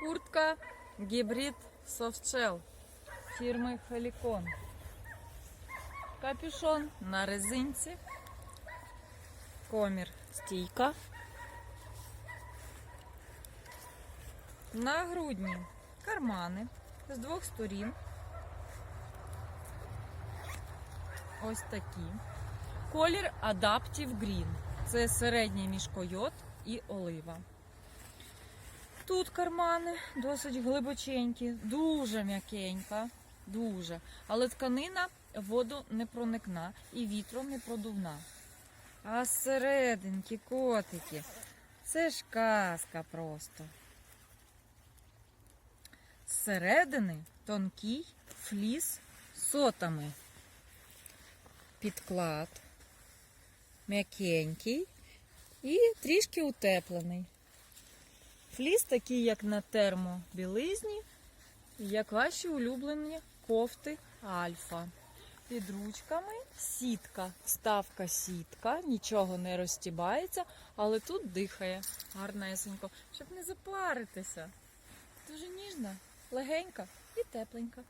Куртка гібрид Softshell фірми Helicon. Капюшон на резинці. Комір стійка. На грудні кармани з двох сторін. Ось такі. Колір Adaptive Green. Це середній між койот і олива. Тут кармани досить глибоченькі, дуже м'якенька, дуже. Але тканина воду не проникна і вітром не продувна. А зсерединки котики. Це ж казка просто. Зсередини тонкий фліс сотами. Підклад м'якенький і трішки утеплений. Фліс такий, як на термобілизні, як ваші улюблені кофти альфа. Під ручками сітка, вставка сітка, нічого не розтібається, але тут дихає гарнесенько, щоб не запаритися. Дуже ніжна, легенька і тепленька.